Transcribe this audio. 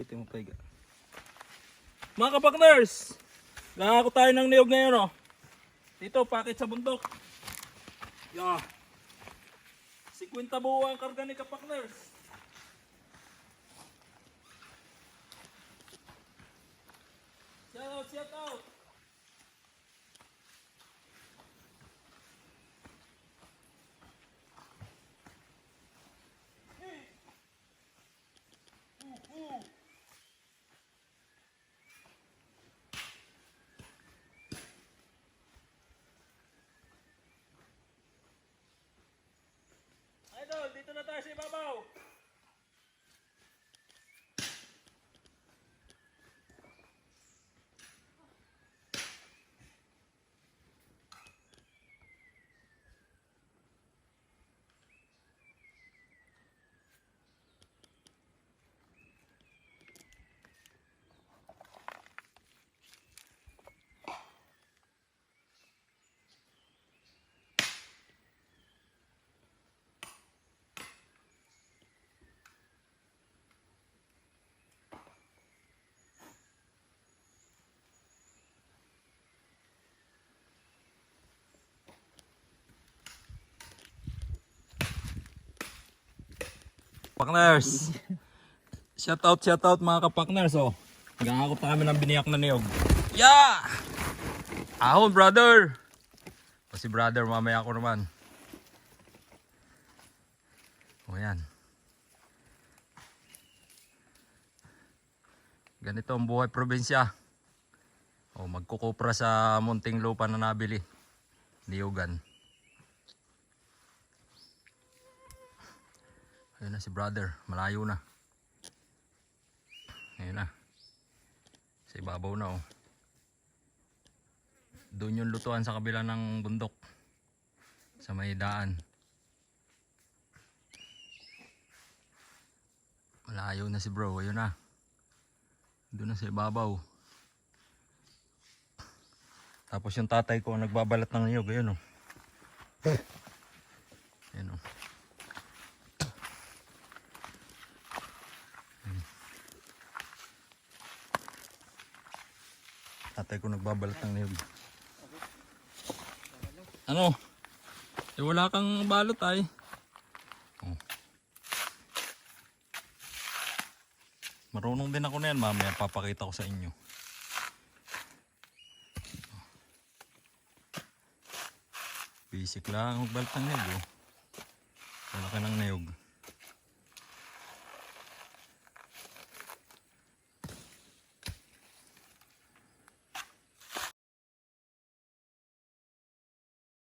Ito mo paiga. Mga kapakners, gangako tayo ng niyog ngayon oh. Dito, pakit sa bundok. Yeah. 50 buo ang karga ni kapakners. Shout out, shout out. Idol, dito na tayo sa ibabaw. Pakners. Shout out, shout out mga kapakners oh. Gangako pa kami ng biniyak na niyog. Yeah! Ahon brother! O si brother, mamaya ako naman. O yan. Ganito ang buhay probinsya. O magkukupra sa munting lupa na nabili. Niyogan. Ayun na si brother, malayo na. Ayun na. Sa ibabaw na oh. Doon yung lutuan sa kabila ng bundok. Sa may daan. Malayo na si bro, ayun na. Doon na sa ibabaw. Tapos yung tatay ko nagbabalat ng niyog, ayun oh. Ayun oh. Tatay ko nagbabalat ng niyog. Ano? Eh wala kang balot ay. Oh. Marunong din ako na yan, mamaya papakita ko sa inyo. Basic lang magbalat ng niyog. Oh. Wala ka ng niyog.